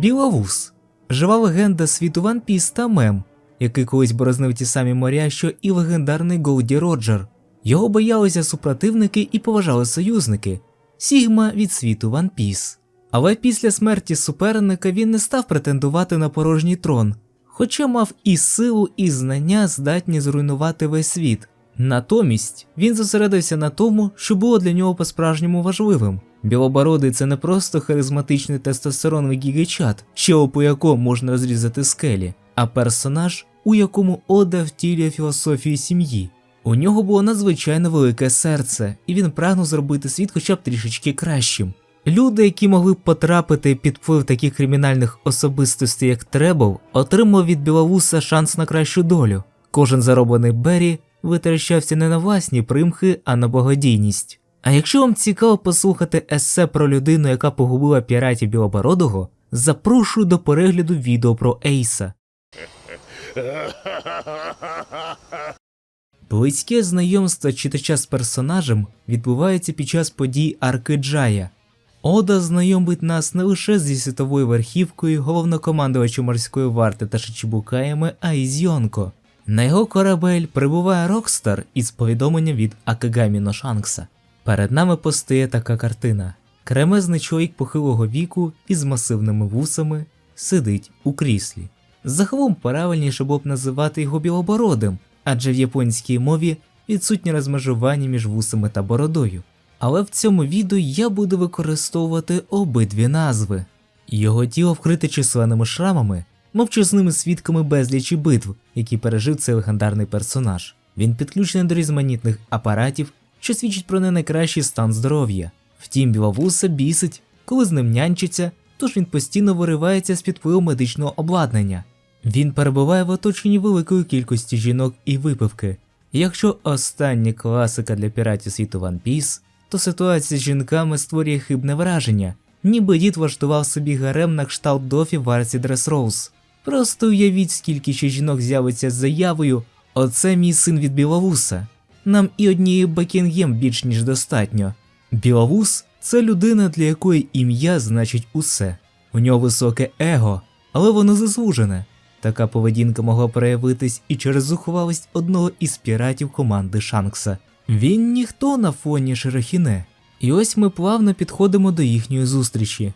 Біловус жива легенда світу One Piece та мем, який колись борознив ті самі моря, що і легендарний Голді Роджер. Його боялися супротивники і поважали союзники Сігма від світу One Piece. Але після смерті суперника він не став претендувати на порожній трон, хоча мав і силу, і знання, здатні зруйнувати весь світ. Натомість він зосередився на тому, що було для нього по-справжньому важливим. Білобородий це не просто харизматичний тестостероновий гігачат, щелепу якого можна розрізати скелі, а персонаж, у якому Ода втілює філософію сім'ї. У нього було надзвичайно велике серце, і він прагнув зробити світ хоча б трішечки кращим. Люди, які могли потрапити під вплив таких кримінальних особистостей, як Требл, отримав від Біловуса шанс на кращу долю. Кожен зароблений Беррі витрачався не на власні примхи, а на благодійність. А якщо вам цікаво послухати есе про людину, яка погубила піратів Білобородого, запрошую до перегляду відео про Ейса. Близьке знайомство читача з персонажем відбувається під час подій Арки Джая. Ода знайомить нас не лише зі світовою верхівкою, головнокомандувачем морської варти та Шичібукаями, а й з Йонко. На його корабель прибуває Рокстар із повідомленням від Акагамі Ношанкса. Перед нами постає така картина: кремезний чоловік похилого віку із масивними вусами сидить у кріслі. Загалом правильніше було б називати його білобородим, адже в японській мові відсутнє розмежування між вусами та бородою. Але в цьому відео я буду використовувати обидві назви. Його тіло вкрите численними шрамами, мовчазними свідками безлічі битв, які пережив цей легендарний персонаж. Він підключений до різноманітних апаратів, що свідчить про не найкращий стан здоров'я. Втім, біловуса бісить, коли з ним нянчиться, тож він постійно виривається з під впливу медичного обладнання. Він перебуває в оточенні великої кількості жінок і випивки. Якщо остання класика для піратів світу One Piece, то ситуація з жінками створює хибне враження, ніби дід влаштував собі гарем на кшталт Дофі в арці Дресроуз. Просто уявіть, скільки ще жінок з'явиться з заявою Оце мій син від Біловуса. Нам і однієї Бекінгем більш ніж достатньо. Біловус це людина, для якої ім'я значить усе. У нього високе его, але воно заслужене. Така поведінка могла проявитись і через зухвалість одного із піратів команди Шанкса. Він ніхто на фоні Шерохіне. І ось ми плавно підходимо до їхньої зустрічі.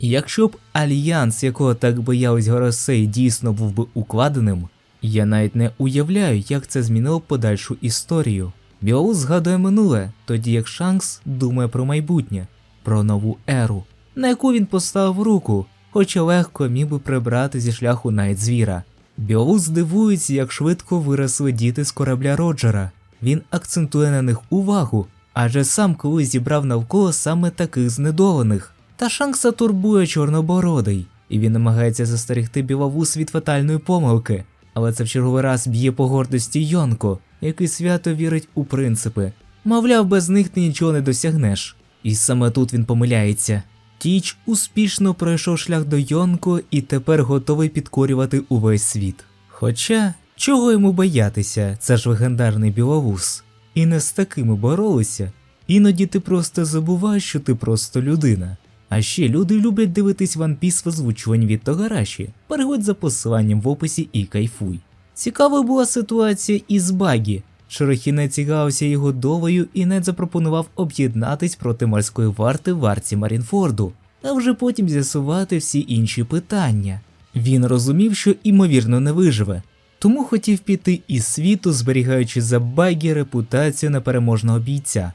Якщо б альянс, якого так боялись Горосей, дійсно був би укладеним, я навіть не уявляю, як це змінило подальшу історію. Білоус згадує минуле, тоді як Шанкс думає про майбутнє, про нову еру, на яку він поставив руку, хоча легко міг би прибрати зі шляху навіть звіра. Білоус здивується, як швидко виросли діти з корабля Роджера. Він акцентує на них увагу, адже сам колись зібрав навколо саме таких знедолених. Та Шанкса турбує чорнобородий, і він намагається застерегти біловус від фатальної помилки, але це в черговий раз б'є по гордості Йонко, який свято вірить у принципи. Мовляв, без них ти нічого не досягнеш. І саме тут він помиляється. Тіч успішно пройшов шлях до Йонко і тепер готовий підкорювати увесь світ. Хоча, чого йому боятися, це ж легендарний біловус. І не з такими боролися. Іноді ти просто забуваєш, що ти просто людина. А ще люди люблять дивитись One Piece в озвучуванні від Тогараші. Переходь за посиланням в описі і кайфуй. Цікавою була ситуація із Багі. Шерохіне цікавився його долею і не запропонував об'єднатись проти морської варти в арці Марінфорду, а вже потім з'ясувати всі інші питання. Він розумів, що імовірно не виживе, тому хотів піти із світу, зберігаючи за Багі репутацію непереможного бійця.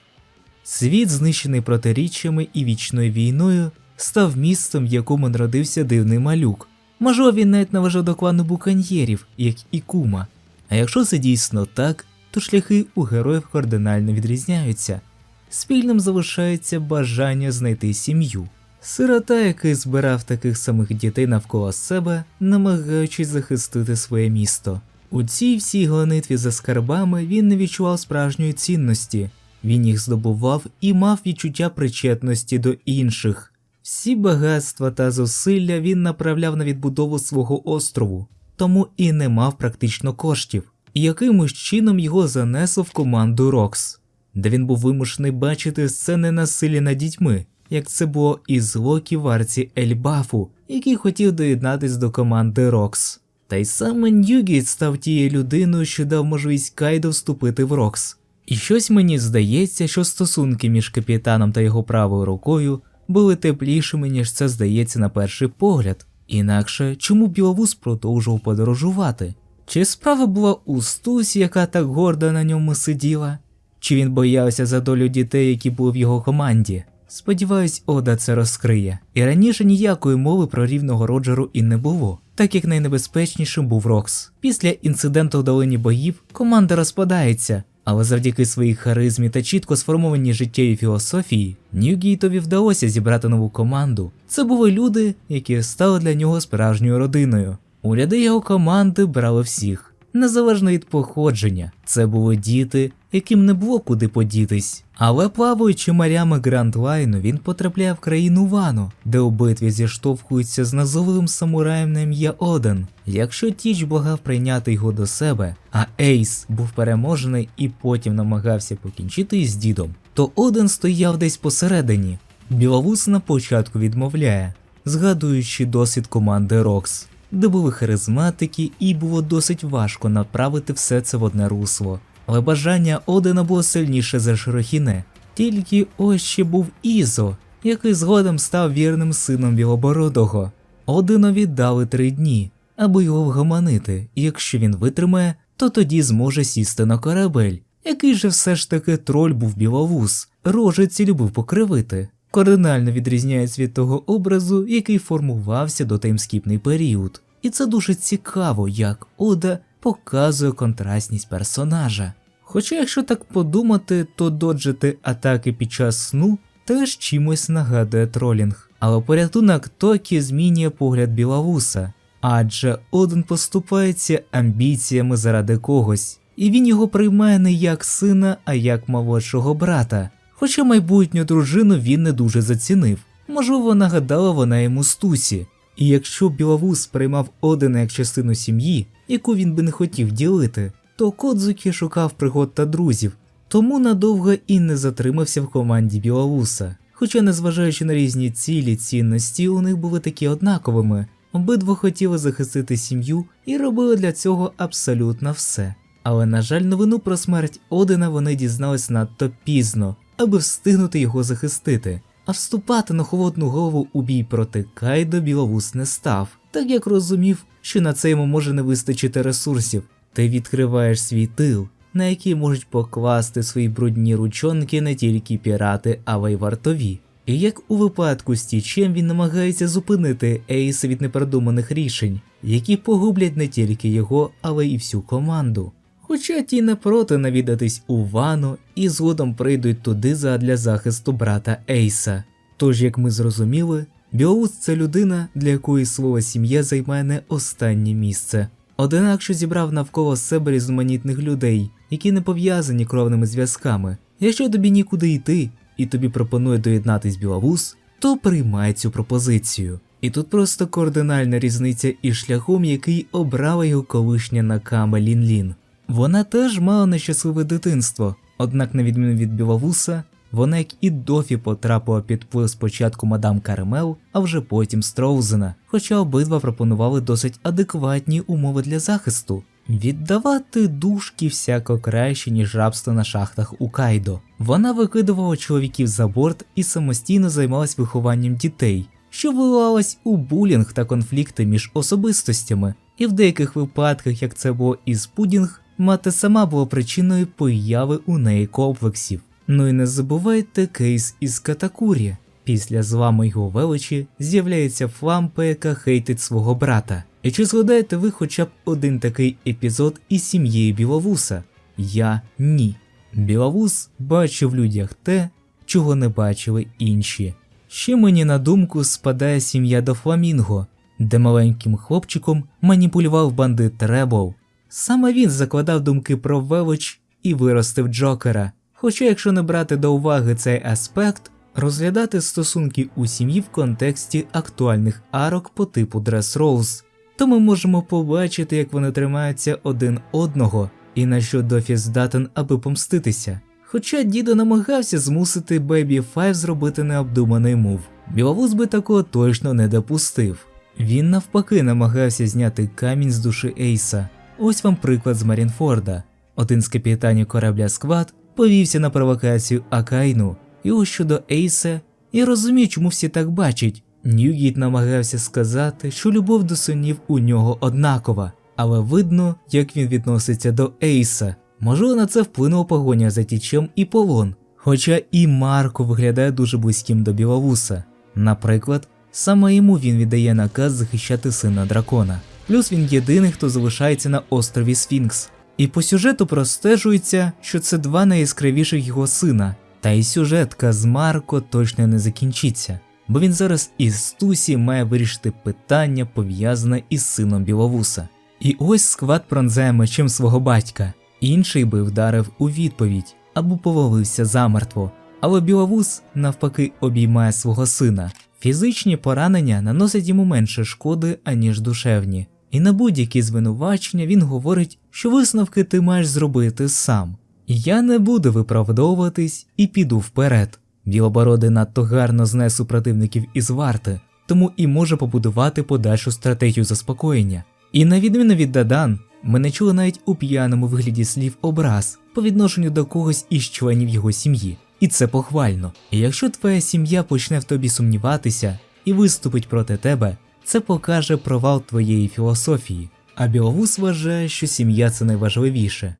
Світ, знищений протиріччями і вічною війною, став містом, в якому народився дивний малюк. Можливо, він навіть належав до клану буканьєрів, як і кума. А якщо це дійсно так, то шляхи у героїв кардинально відрізняються. Спільним залишається бажання знайти сім'ю. Сирота, який збирав таких самих дітей навколо себе, намагаючись захистити своє місто. У цій всій гонитві за скарбами він не відчував справжньої цінності, він їх здобував і мав відчуття причетності до інших. Всі багатства та зусилля він направляв на відбудову свого острову, тому і не мав практично коштів. І якимось чином його занесло в команду Рокс, де він був вимушений бачити сцени насилля над дітьми, як це було із Локі в арці Ельбафу, який хотів доєднатись до команди Рокс. Та й саме Ньюгіт став тією людиною, що дав можливість Кайдо вступити в Рокс. І щось мені здається, що стосунки між капітаном та його правою рукою були теплішими, ніж це здається на перший погляд. Інакше чому Біловус продовжував подорожувати? Чи справа була у Стусі, яка так гордо на ньому сиділа? Чи він боявся за долю дітей, які були в його команді? Сподіваюсь, Ода це розкриє. І раніше ніякої мови про рівного Роджеру і не було, так як найнебезпечнішим був Рокс. Після інциденту в долині боїв команда розпадається, але завдяки своїй харизмі та чітко сформованій життєвій філософії, Ньюгійтові вдалося зібрати нову команду. Це були люди, які стали для нього справжньою родиною. У ряди його команди брали всіх, незалежно від походження. Це були діти, яким не було куди подітись. Але плаваючи морями Гранд Лайну, він потрапляє в країну Вану, де у битві зіштовхується з назовим самураєм на ім'я Оден. Якщо Тіч благав прийняти його до себе, а Ейс був переможений і потім намагався покінчити із дідом, то Оден стояв десь посередині. Біловус на початку відмовляє, згадуючи досвід команди Рокс, де були харизматики, і було досить важко направити все це в одне русло. Але бажання Одена було сильніше за Широхіне. Тільки ось ще був Ізо, який згодом став вірним сином Білобородого. Одинові дали три дні, аби його вгаманити, і якщо він витримає, то тоді зможе сісти на корабель. Який же все ж таки троль був біловус, рожиці любив покривити. Кардинально відрізняється від того образу, який формувався до таймскіпний період. І це дуже цікаво, як Ода показує контрастність персонажа. Хоча, якщо так подумати, то доджити атаки під час сну теж чимось нагадує тролінг. Але порятунок Токі змінює погляд Білавуса, адже Один поступається амбіціями заради когось, і він його приймає не як сина, а як молодшого брата. Хоча майбутню дружину він не дуже зацінив, можливо, нагадала вона йому стусі. І якщо Білавус сприймав Одина як частину сім'ї, яку він би не хотів ділити, то Кодзукі шукав пригод та друзів, тому надовго і не затримався в команді Білавуса. Хоча, незважаючи на різні цілі, цінності, у них були такі однаковими. Обидва хотіли захистити сім'ю і робили для цього абсолютно все. Але, на жаль, новину про смерть Одина вони дізнались надто пізно, аби встигнути його захистити. А вступати на холодну голову у бій проти Кайдо Біловус не став, так як розумів, що на це йому може не вистачити ресурсів. Ти відкриваєш свій тил, на який можуть покласти свої брудні ручонки не тільки пірати, але й вартові. І як у випадку з Тічем він намагається зупинити Ейса від непродуманих рішень, які погублять не тільки його, але й всю команду. Хоча ті не проти навідатись у вану і згодом прийдуть туди задля захисту брата Ейса. Тож, як ми зрозуміли, Біоус це людина, для якої слово сім'я займає не останнє місце. Одинак, що зібрав навколо себе різноманітних людей, які не пов'язані кровними зв'язками. Якщо тобі нікуди йти і тобі пропонує доєднатись Білавус, то приймай цю пропозицію. І тут просто кардинальна різниця із шляхом, який обрала його колишня Накама Лін-Лін. Вона теж мала нещасливе дитинство, однак, на відміну від Білавуса, вона, як і Дофі, потрапила під вплив спочатку мадам Кармел, а вже потім Строузена, хоча обидва пропонували досить адекватні умови для захисту. Віддавати душки всяко краще, ніж рабство на шахтах у Кайдо. Вона викидувала чоловіків за борт і самостійно займалась вихованням дітей, що виливалось у булінг та конфлікти між особистостями, і в деяких випадках, як це було із Пудінг, мати сама була причиною появи у неї комплексів. Ну і не забувайте кейс із Катакурі. Після зламу його величі з'являється флампа, яка хейтить свого брата. І чи згадаєте ви хоча б один такий епізод із сім'єю Біловуса? Я ні. Біловус бачив в людях те, чого не бачили інші. Ще мені на думку спадає сім'я до Фламінго, де маленьким хлопчиком маніпулював бандит Требл. Саме він закладав думки про велич і виростив Джокера. Хоча, якщо не брати до уваги цей аспект, розглядати стосунки у сім'ї в контексті актуальних арок по типу Dress Rose, то ми можемо побачити, як вони тримаються один одного і на що Дофі здатен, аби помститися. Хоча дідо намагався змусити Бебі Файв зробити необдуманий мув, Біловуз би такого точно не допустив. Він навпаки намагався зняти камінь з душі Ейса. Ось вам приклад з Марінфорда. Один з капітанів корабля Сквад повівся на провокацію Акайну, і ось щодо Ейса, я розумію, чому всі так бачать. Ньюгіт намагався сказати, що любов до синів у нього однакова, але видно, як він відноситься до Ейса. Можливо, на це вплинула погоня за тічем і полон. Хоча і Марко виглядає дуже близьким до Біловуса. Наприклад, саме йому він віддає наказ захищати сина дракона. Плюс він єдиний, хто залишається на острові Сфінкс. І по сюжету простежується, що це два найяскравіших його сина. Та й сюжетка з Марко точно не закінчиться, бо він зараз із Стусі має вирішити питання, пов'язане із сином Біловуса. І ось сквад пронзає мечем свого батька, інший би вдарив у відповідь або повалився замертво. Але Біловус навпаки обіймає свого сина. Фізичні поранення наносять йому менше шкоди, аніж душевні. І на будь-які звинувачення він говорить, що висновки ти маєш зробити сам. Я не буду виправдовуватись і піду вперед. Білобородий надто гарно знає супротивників із варти, тому і може побудувати подальшу стратегію заспокоєння. І на відміну від Дадан, ми не чули навіть у п'яному вигляді слів образ по відношенню до когось із членів його сім'ї. І це похвально. І якщо твоя сім'я почне в тобі сумніватися і виступить проти тебе, це покаже провал твоєї філософії, а Біловус вважає, що сім'я це найважливіше.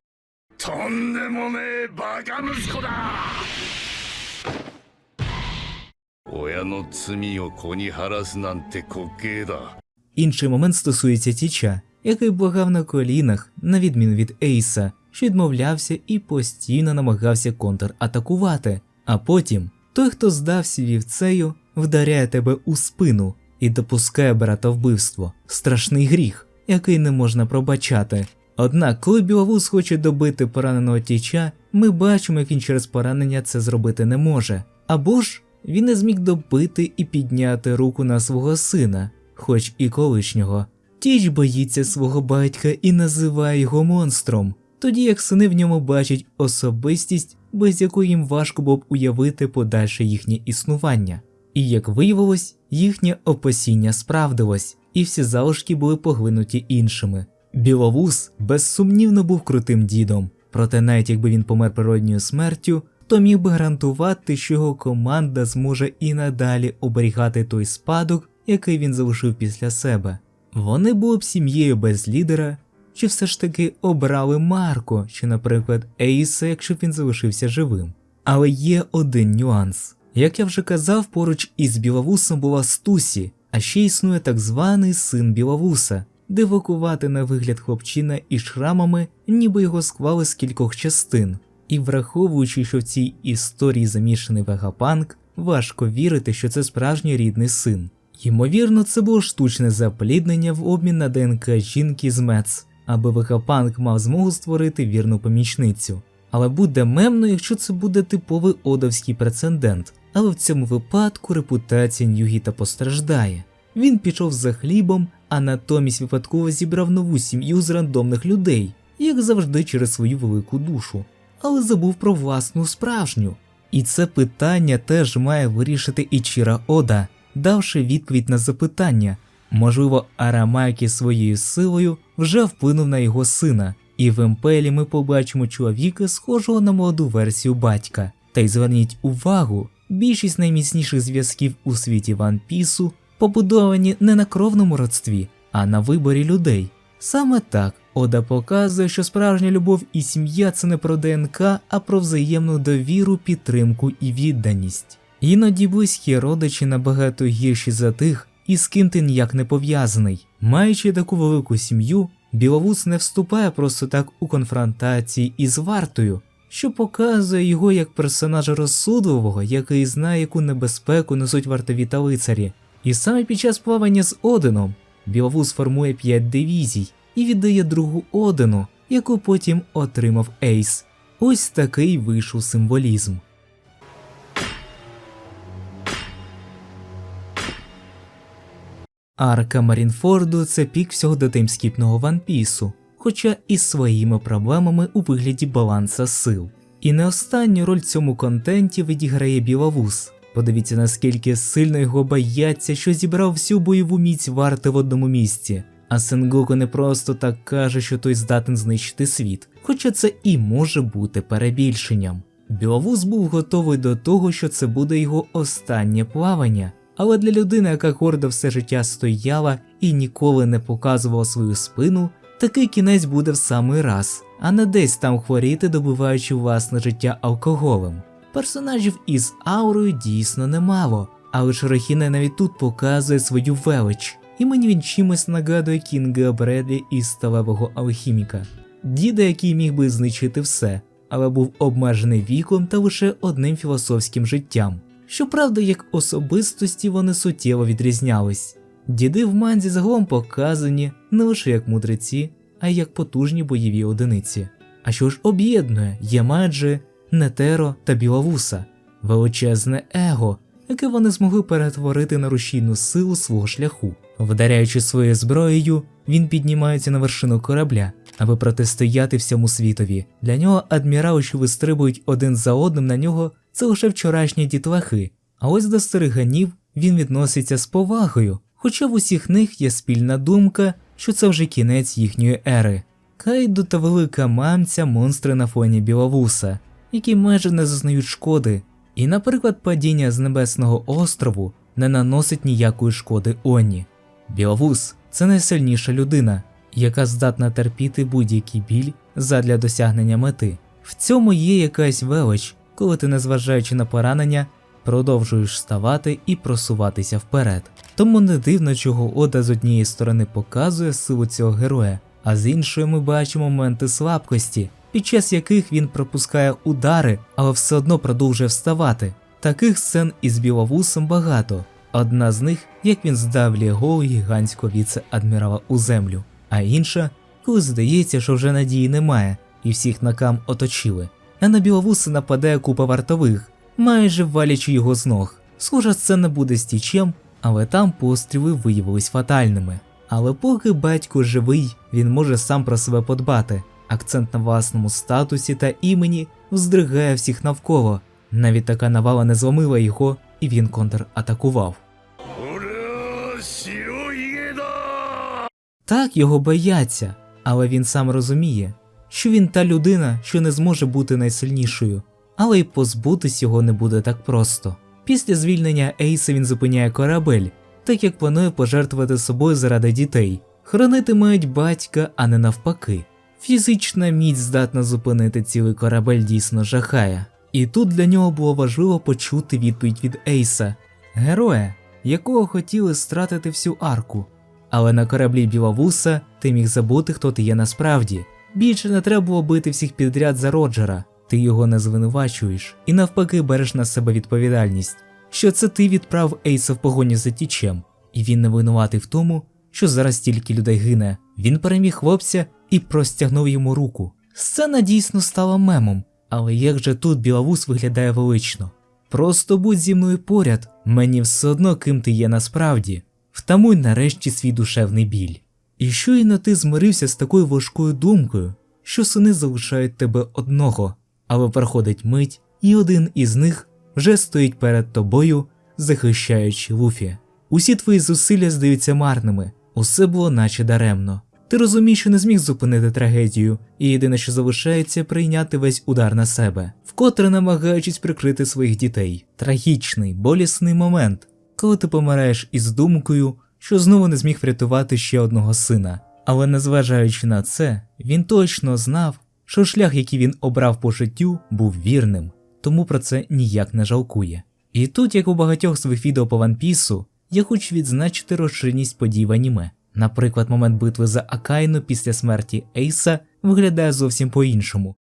Інший момент стосується Тіча, який благав на колінах, на відміну від Ейса, що відмовлявся і постійно намагався контратакувати. А потім той, хто здався вівцею, вдаряє тебе у спину і допускає братовбивство страшний гріх, який не можна пробачати. Однак, коли Біловус хоче добити пораненого тіча, ми бачимо, як він через поранення це зробити не може. Або ж він не зміг добити і підняти руку на свого сина, хоч і колишнього. Тіч боїться свого батька і називає його монстром, тоді як сини в ньому бачать особистість, без якої їм важко було б уявити подальше їхнє існування. І як виявилось, їхнє опасіння справдилось, і всі залишки були поглинуті іншими. Біловус безсумнівно був крутим дідом, проте навіть якби він помер природньою смертю, то міг би гарантувати, що його команда зможе і надалі оберігати той спадок, який він залишив після себе. Вони були б сім'єю без лідера, чи все ж таки обрали Марко, чи, наприклад, Ейса, якщо б він залишився живим. Але є один нюанс. Як я вже казав, поруч із Біловусом була Стусі, а ще існує так званий син Біловуса, дивакувати на вигляд хлопчина із шрамами, ніби його склали з кількох частин. І враховуючи, що в цій історії замішаний вегапанк, важко вірити, що це справжній рідний син. Ймовірно, це було штучне запліднення в обмін на ДНК жінки з Мец, аби вегапанк мав змогу створити вірну помічницю. Але буде мемно, якщо це буде типовий одовський прецедент, але в цьому випадку репутація Ньюгіта постраждає. Він пішов за хлібом, а натомість випадково зібрав нову сім'ю з рандомних людей, як завжди через свою велику душу, але забув про власну справжню. І це питання теж має вирішити Ічіра Ода, давши відповідь на запитання. Можливо, Арамакі своєю силою вже вплинув на його сина, і в Емпелі ми побачимо чоловіка, схожого на молоду версію батька. Та й зверніть увагу, більшість найміцніших зв'язків у світі Ван Пісу побудовані не на кровному родстві, а на виборі людей. Саме так Ода показує, що справжня любов і сім'я це не про ДНК, а про взаємну довіру, підтримку і відданість. Іноді близькі родичі набагато гірші за тих, із ким ти ніяк не пов'язаний. Маючи таку велику сім'ю, Біловус не вступає просто так у конфронтації із вартою, що показує його як персонажа розсудливого, який знає, яку небезпеку несуть вартові та лицарі. І саме під час плавання з Одином Біловус формує 5 дивізій і віддає другу Одину, яку потім отримав Ейс. Ось такий вийшов символізм. Арка Марінфорду це пік всього дотимскіпного ванпісу, хоча і своїми проблемами у вигляді баланса сил. І не останню роль в цьому контенті відіграє Біловус. Подивіться, наскільки сильно його бояться, що зібрав всю бойову міць варти в одному місці. А Сенгоку не просто так каже, що той здатен знищити світ, хоча це і може бути перебільшенням. Біловус був готовий до того, що це буде його останнє плавання, але для людини, яка гордо все життя стояла і ніколи не показувала свою спину, такий кінець буде в самий раз, а не десь там хворіти, добиваючи власне життя алкоголем. Персонажів із аурою дійсно немало, але Широхіне навіть тут показує свою велич, і мені він чимось нагадує Кінга Бредлі із сталевого алхіміка, діда, який міг би знищити все, але був обмежений віком та лише одним філософським життям. Щоправда, як особистості вони суттєво відрізнялись. Діди в манзі загалом показані не лише як мудреці, а й як потужні бойові одиниці. А що ж об'єднує Ямаджи, Нетеро та Біловуса, величезне его, яке вони змогли перетворити на рушійну силу свого шляху. Вдаряючи своєю зброєю, він піднімається на вершину корабля, аби протистояти всьому світові. Для нього адмірали, що вистрибують один за одним на нього, це лише вчорашні дітлахи. А ось до стериганів він відноситься з повагою, хоча в усіх них є спільна думка, що це вже кінець їхньої ери. Кайду та велика мамця монстри на фоні Біловуса, які майже не зазнають шкоди, і, наприклад, падіння з небесного острову не наносить ніякої шкоди Оні. Біловус це найсильніша людина, яка здатна терпіти будь-який біль задля досягнення мети. В цьому є якась велич, коли ти, незважаючи на поранення, продовжуєш вставати і просуватися вперед. Тому не дивно, чого Ода з однієї сторони показує силу цього героя, а з іншої ми бачимо моменти слабкості, під час яких він пропускає удари, але все одно продовжує вставати. Таких сцен із біловусом багато. Одна з них, як він здавлює голову гігантського віце-адмірала у землю, а інша, коли здається, що вже надії немає, і всіх накам оточили. А на біловуса нападає купа вартових, майже валячи його з ног. Схоже, це не буде стічем, але там постріли виявились фатальними. Але поки батько живий, він може сам про себе подбати. Акцент на власному статусі та імені вздригає всіх навколо. Навіть така навала не зломила його, і він контратакував. Так його бояться, але він сам розуміє, що він та людина, що не зможе бути найсильнішою але й позбутись його не буде так просто. Після звільнення Ейса він зупиняє корабель, так як планує пожертвувати собою заради дітей. Хранити мають батька, а не навпаки. Фізична міць здатна зупинити цілий корабель дійсно жахає. І тут для нього було важливо почути відповідь від Ейса, героя, якого хотіли стратити всю арку. Але на кораблі Біловуса ти міг забути, хто ти є насправді. Більше не треба було бити всіх підряд за Роджера, ти його не звинувачуєш і навпаки береш на себе відповідальність, що це ти відправ Ейса в погоні за тічем, і він не винуватий в тому, що зараз стільки людей гине. Він переміг хлопця і простягнув йому руку. Сцена дійсно стала мемом, але як же тут Біловус виглядає велично. Просто будь зі мною поряд, мені все одно ким ти є насправді. Втамуй нарешті свій душевний біль. І щойно ти змирився з такою важкою думкою, що сини залишають тебе одного, але проходить мить, і один із них вже стоїть перед тобою, захищаючи Луфі. Усі твої зусилля здаються марними, усе було наче даремно. Ти розумієш, що не зміг зупинити трагедію, і єдине, що залишається, прийняти весь удар на себе, вкотре намагаючись прикрити своїх дітей. Трагічний, болісний момент, коли ти помираєш із думкою, що знову не зміг врятувати ще одного сина. Але незважаючи на це, він точно знав, що шлях, який він обрав по життю, був вірним, тому про це ніяк не жалкує. І тут, як у багатьох своїх відео по One Piece, я хочу відзначити розширеність подій в аніме. Наприклад, момент битви за Акайну після смерті Ейса виглядає зовсім по-іншому.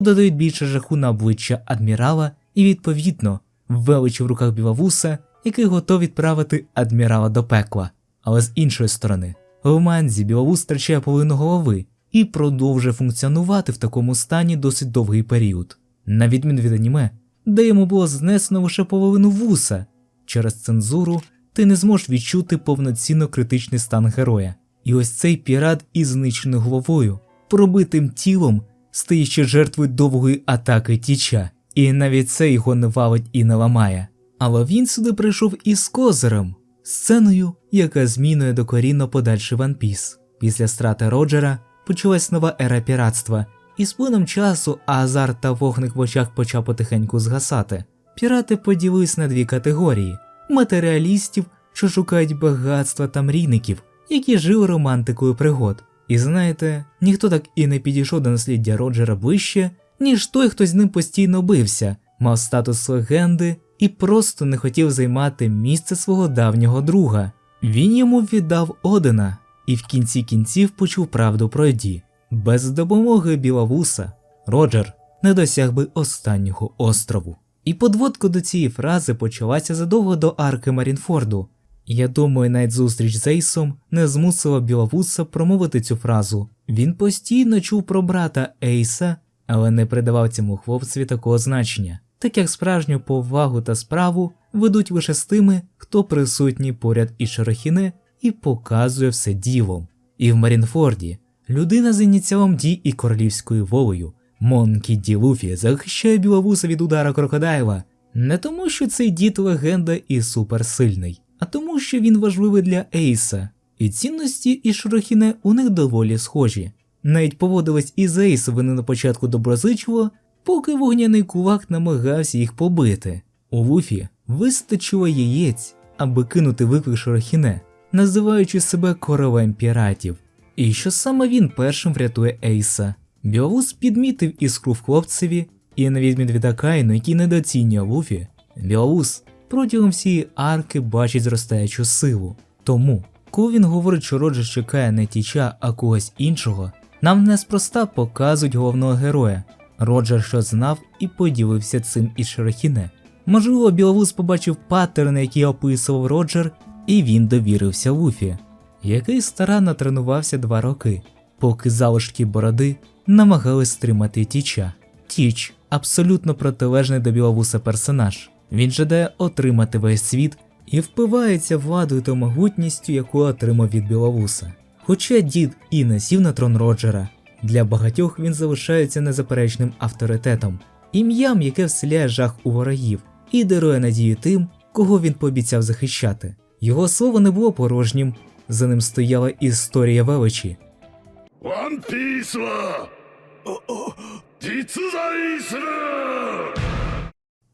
Додають більше жаху на обличчя адмірала і, відповідно, велич в руках Білавуса, який готов відправити адмірала до пекла. Але з іншої сторони, в манзі Білавус втрачає половину голови і продовжує функціонувати в такому стані досить довгий період. На відміну від аніме, де йому було знесено лише половину вуса. Через цензуру ти не зможеш відчути повноцінно критичний стан героя. І ось цей пірат із знищеною головою пробитим тілом, стаючи жертвою довгої атаки тіча, і навіть це його не валить і не ламає. Але він сюди прийшов із козирем, сценою, яка змінює докорінно подальший One Piece. Після страти Роджера почалась нова ера піратства, і з плином часу азарт та вогник в очах почав потихеньку згасати. Пірати поділились на дві категорії: матеріалістів, що шукають багатства та мрійників, які жили романтикою пригод. І знаєте, ніхто так і не підійшов до насліддя Роджера ближче, ніж той, хто з ним постійно бився, мав статус легенди і просто не хотів займати місце свого давнього друга. Він йому віддав Одена і в кінці кінців почув правду про Ді. Без допомоги Білавуса Роджер не досяг би останнього острову. І подводка до цієї фрази почалася задовго до арки Марінфорду. Я думаю, навіть зустріч з Ейсом не змусила Білавуса промовити цю фразу. Він постійно чув про брата Ейса, але не придавав цьому хлопцеві такого значення, так як справжню повагу та справу ведуть лише з тими, хто присутній поряд із Шерохіне і показує все ділом. І в Марінфорді людина з ініціалом Ді і королівською волею Монкі Ді Луфі захищає Білавуса від удара крокодайла не тому, що цей дід легенда і суперсильний, а тому, що він важливий для Ейса, і цінності і Шорохіне у них доволі схожі. Навіть поводились із Ейсовими на початку доброзичливо, поки вогняний кулак намагався їх побити. У Луфі вистачило яєць, аби кинути виклик Шорохіне, називаючи себе королем піратів. І що саме він першим врятує Ейса. Білоус підмітив іскру в хлопцеві, і на відмін від Акайну, який недооцінює Луфі, Білоус протягом всієї арки бачить зростаючу силу. Тому, коли він говорить, що Роджер чекає не тіча, а когось іншого, нам неспроста показують головного героя. Роджер що знав і поділився цим із Шерохіне. Можливо, Біловус побачив паттерни, які описував Роджер, і він довірився Луфі, який старанно тренувався два роки, поки залишки бороди намагались стримати тіча. Тіч абсолютно протилежний до Біловуса персонаж. Він жадає отримати весь світ і впивається владою та могутністю, яку отримав від Біловуса. Хоча дід і не сів на трон Роджера, для багатьох він залишається незаперечним авторитетом, ім'ям, яке вселяє жах у ворогів, і дарує надію тим, кого він пообіцяв захищати. Його слово не було порожнім, за ним стояла історія величі.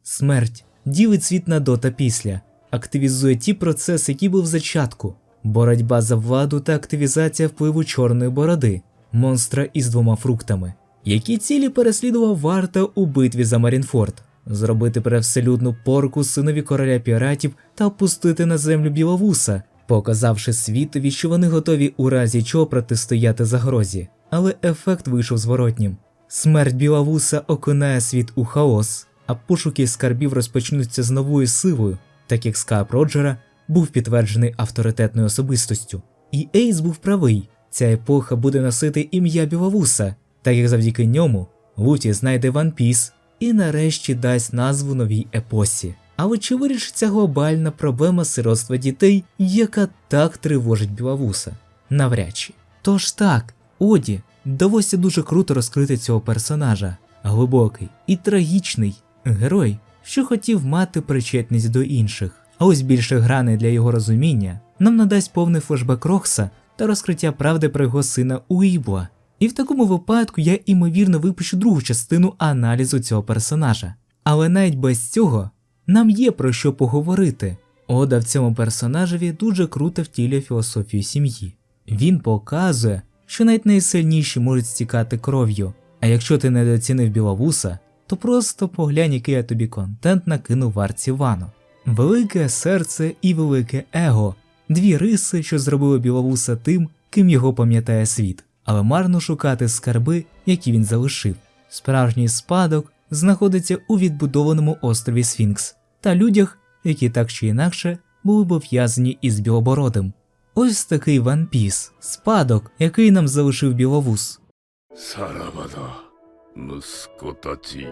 Смерть ділить світ на до та після, активізує ті процеси, які був в зачатку, боротьба за владу та активізація впливу чорної бороди монстра із двома фруктами, які цілі переслідував варта у битві за Марінфорд, зробити перевселюдну порку синові короля піратів та опустити на землю Біловуса, показавши світові, що вони готові у разі чого протистояти загрозі. Але ефект вийшов зворотнім. Смерть Білавуса окунає світ у хаос, а пошуки скарбів розпочнуться з новою силою, так як скарб Роджера був підтверджений авторитетною особистостю. І Ейс був правий, ця епоха буде носити ім'я Білавуса, так як завдяки ньому Луті знайде Ван Піс і нарешті дасть назву новій епосі. Але чи вирішиться глобальна проблема сиротства дітей, яка так тривожить Білавуса? Навряд чи. Тож так, Оді довелося дуже круто розкрити цього персонажа, глибокий і трагічний герой, що хотів мати причетність до інших. А ось більше грани для його розуміння нам надасть повний флешбек Рокса та розкриття правди про його сина Уібла. І в такому випадку я імовірно випущу другу частину аналізу цього персонажа. Але навіть без цього нам є про що поговорити. Ода в цьому персонажеві дуже круто втілює філософію сім'ї. Він показує, що навіть найсильніші можуть стікати кров'ю. А якщо ти недооцінив Біловуса, то просто поглянь, який я тобі контент накинув в Вано. Велике серце і велике его дві риси, що зробили Біловуса тим, ким його пам'ятає світ, але марно шукати скарби, які він залишив. Справжній спадок знаходиться у відбудованому острові Сфінкс та людях, які так чи інакше були пов'язані із Білобородим. Ось такий Ван Піс, спадок, який нам залишив Біловус. さらばだ息子たち